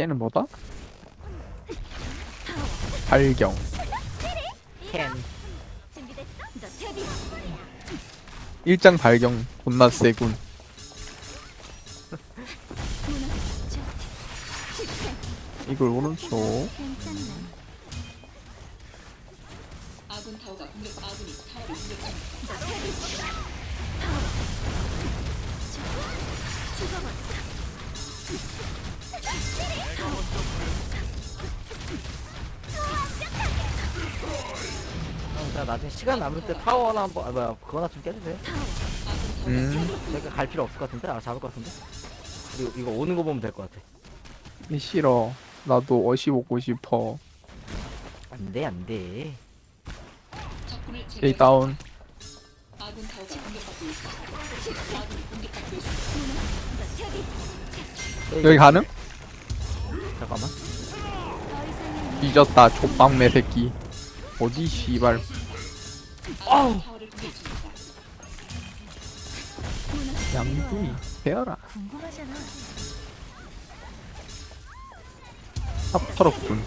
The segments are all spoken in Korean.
얘는 뭐다? 발경 캔. 일장 발경 존나 세군 이걸 오른쪽 자 나중에 시간 남을 때 타워 하나 한번 아 뭐야 그거나 좀 깨주세요. 음 제가 갈 필요 없을 것 같은데 아 잡을 것 같은데. 그리고 이거 오는 거 보면 될 것 같아. 이 싫어 나도 어시 먹고 싶어 안돼 안돼. 제거했습니다. 다운. 여기 가능? 잠깐만. 뒤졌다 족방매 새끼 어디 씨발 중입니다. 양귀 배어라 궁금하잖아. 탑 털었군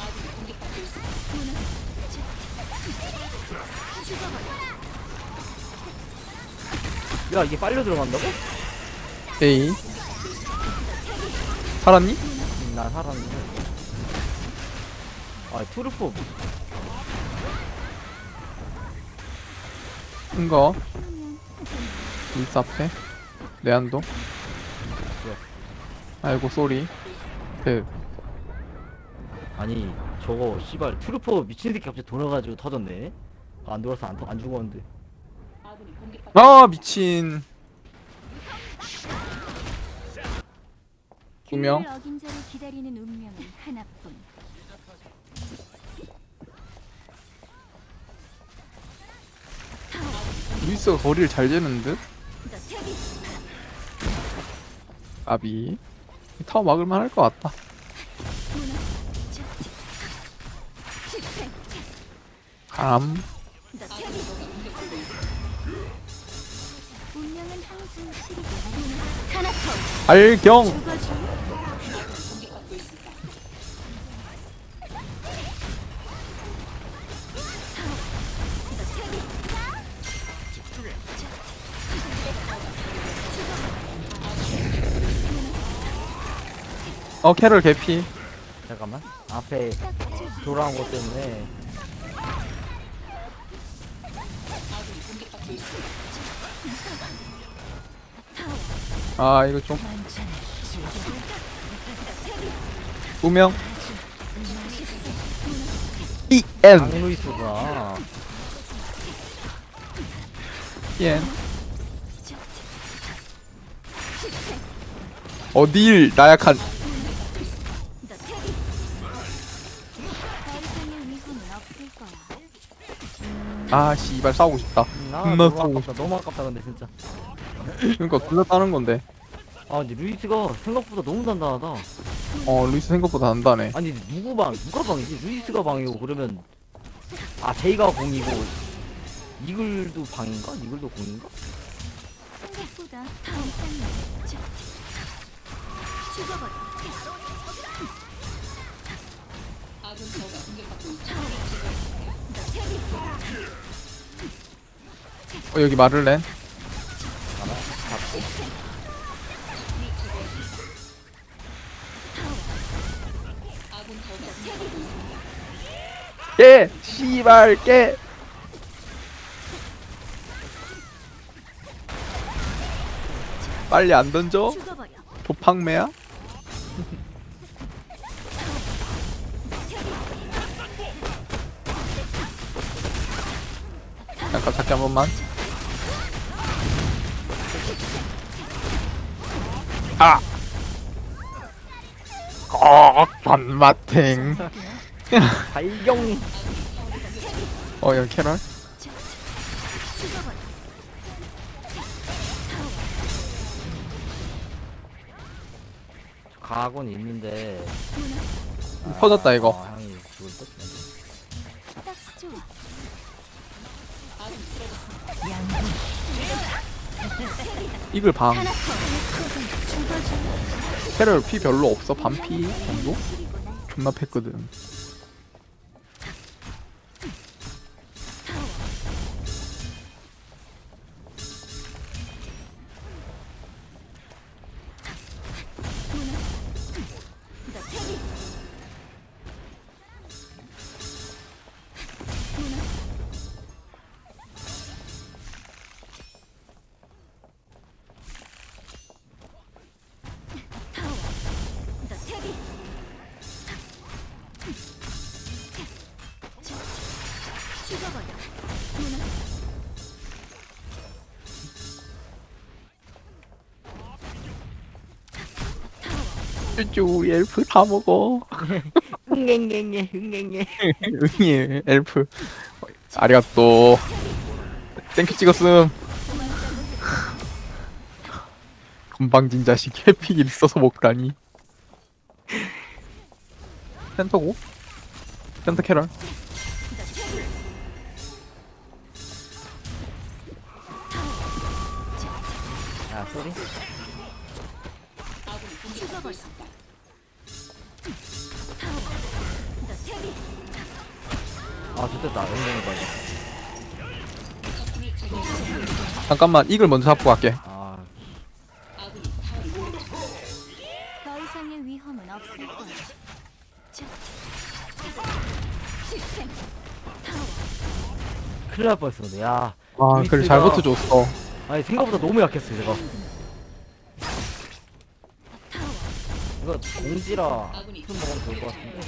아군이 공격받고 있습니다. 야 이게 빨려 들어간다고? 에이 살았니? 음, 나 살았는데. 아 투르포 큰거 리스 앞에 내한도 아이고 쏘리 그 아니 저거 씨발 투르포 미친 새끼 갑자기 돌아가지고 터졌네. 안 돌아서 안, 터- 안 죽었는데. 아 미친 두 명. 규율을 어긴 자를 기다리는 운명은 하나뿐. 루이스가 거리를 잘 재는 듯? 아비. 타워 막을만 할 것 같다. 감. 발경 어 캐럴 개피 잠깐만. 앞에 돌아온 것 때문에. 아 이거 좀 두명 EN 강루이스구나. EN 어딜 나약한 아 씨발 싸우고 싶다 음, 아, 존나 너무 싸우고 아깝다. 너무 아깝다 근데 진짜. 그러니까 둘다 따는 건데 아 근데 루이스가 생각보다 너무 단단하다. 어 루이스 생각보다 단단해 아니 누구 방 누가 방이지? 루이스가 방이고 그러면 아 제이가 공이고 이글도 방인가? 이글도 공인가? 생각보다. 죽어버려. 아군 어 여기 마를렌. 깨 씨발 깨 빨리 안 던져 죽어버려. 도팡매야 잠깐 잡기 한 번만 아! 어, 반마탱 발경 어 여기 캐럴. 가곤 있는데 터졌다 이거 아, 형이. 딱 좋아. 아군 이. 이글 방. 캐럴 피 별로 없어 반피 정도? 존나 팼거든 쭈쭈 엘프 다 먹어. 응앵앵애 응앵애 응예 엘프. 아리가또. 땡큐 찍었음. 건방진 자식 해피길 써서 먹다니. 센터고? 센터 캐럴. 너 테리. 있습니다. 너 테리. 아 좋겠다 적군을 제거했습니다. 잠깐만 이글 먼저 잡고 갈게 아 아군이 타워를 공격 더 이상의 위험은 없을 거야. 자. 시스템. 타워. 큰일 날 뻔했어 근데 야 아 그래 잘 버텨줬어 아니 생각보다 너무 약했어 제가 이거 공지라 좀 먹으면 좋을 것 같은데.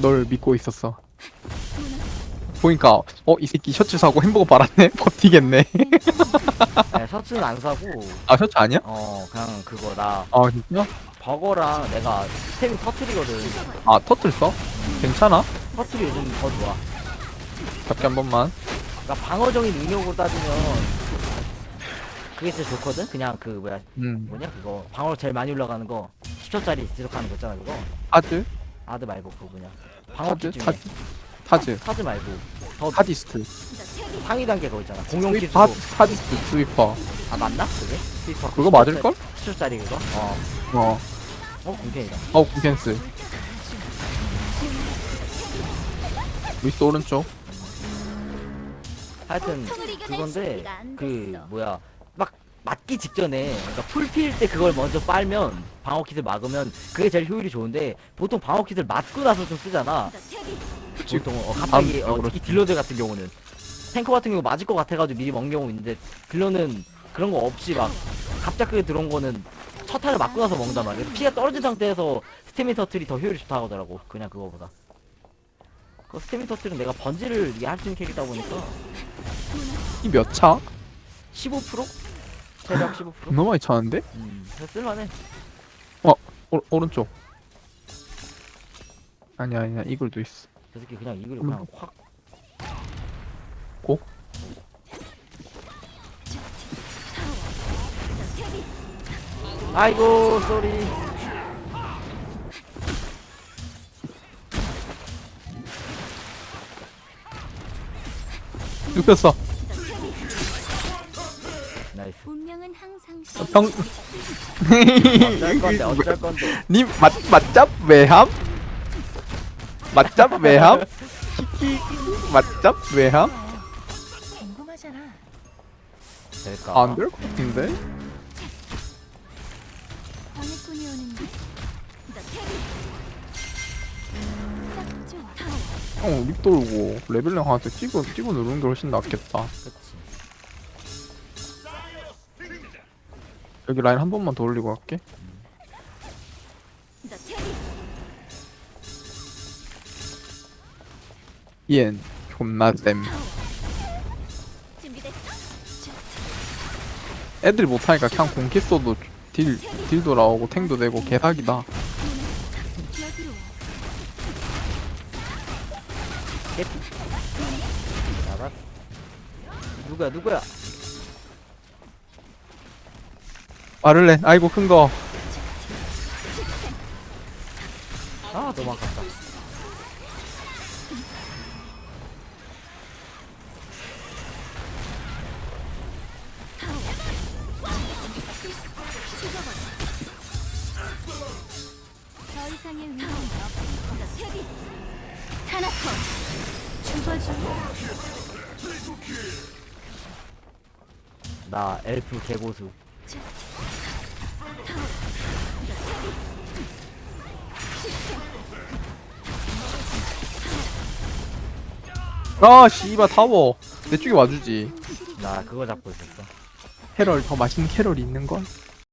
널 믿고 있었어. 보니까 어 이 새끼 셔츠 사고 햄버거 빨았네? 버티겠네. 아니, 셔츠는 안 사고. 아 셔츠 아니야? 어 그냥 그거 나 아 진짜? 버거랑 내가 스템이 터트리거든. 아 터틀 써? 괜찮아? 터트리 요즘 더 좋아. 잡기 한 번만. 그러니까 방어적인 능력으로 따지면 그게 진짜 좋거든? 그냥 그 뭐야 음. 뭐냐? 그거 방어력 제일 많이 올라가는 거 10초짜리 지속하는 거 있잖아 그거 타즈? 아드 말고 그거 뭐냐 방어기 타즈? 중에 타즈? 타즈 타즈 말고 더 테리. 상위 단계 그거 있잖아 공룡 스위퍼 키스로 타- 타디스트 스위퍼 아 맞나 그게? 스위퍼 그거 맞을걸? 10초짜리 그거? 어 어 어? 공편이다 어 구켄스 루이스 오른쪽 하여튼 그건데 그. 뭐야 막 맞기 직전에 그러니까 풀필 때 그걸 먼저 빨면 방어 킷을 막으면 그게 제일 효율이 좋은데 보통 방어 킷을 맞고 나서 좀 쓰잖아. 그치 보통 어, 갑자기 어, 특히 딜러들 같은 경우는 탱커 같은 경우 맞을 것 같아가지고 미리 먹는 경우 있는데 딜러는 그런 거 없이 막 갑자기 들어온 거는 첫 타를 맞고 나서 먹는단 말이야 피가 떨어진 상태에서 스태미 터틀이 더 효율이 좋다고 하더라고 그냥 그거보다 그 스태미 터틀은 내가 번지를 이게 할수 있는 캐릭이다 보니까 이 몇 차? 15%? 체력 15%? 너무 많이 차는데? 음, 그래서 쓸만해. 오, 오른쪽 아니야 아니야 이글도 있어 저 새끼 그냥 이걸 음. 그냥 확. 고? 아이고, 쏘리. 눕혔어 항상 병 어쩔 건데, 어쩔 건데. 님 맞, 맞잡 외함? 맞잡 외함? 맞잡 외함? 궁금하잖아. 될까? 아, 안될 것 같은데? 방해꾼이 오는데. 너 테리. 딱 좋아. 타워. 어, 립 돌고 레벨링한테 찍어 찍어 누르는 게 훨씬 낫겠다. 그치. 여기 라인 한 번만 더 올리고 갈게. 옌 존나 쌤. 애들이 못하니까 그냥 공캐 써도 딜 딜도 나오고 탱도 되고 개사기다. 누구야, 누구야? 마를렌 아이고 큰 거. 아, 너무 아깝다. 더 이상의 위험은 없을 거야. 타나토 죽어줘. 나 엘프 개고수 아 씨발 타워. 내 쪽에 와주지. 나 그거 잡고 있었어. 캐럴 더 맛있는 캐럴이 있는 걸?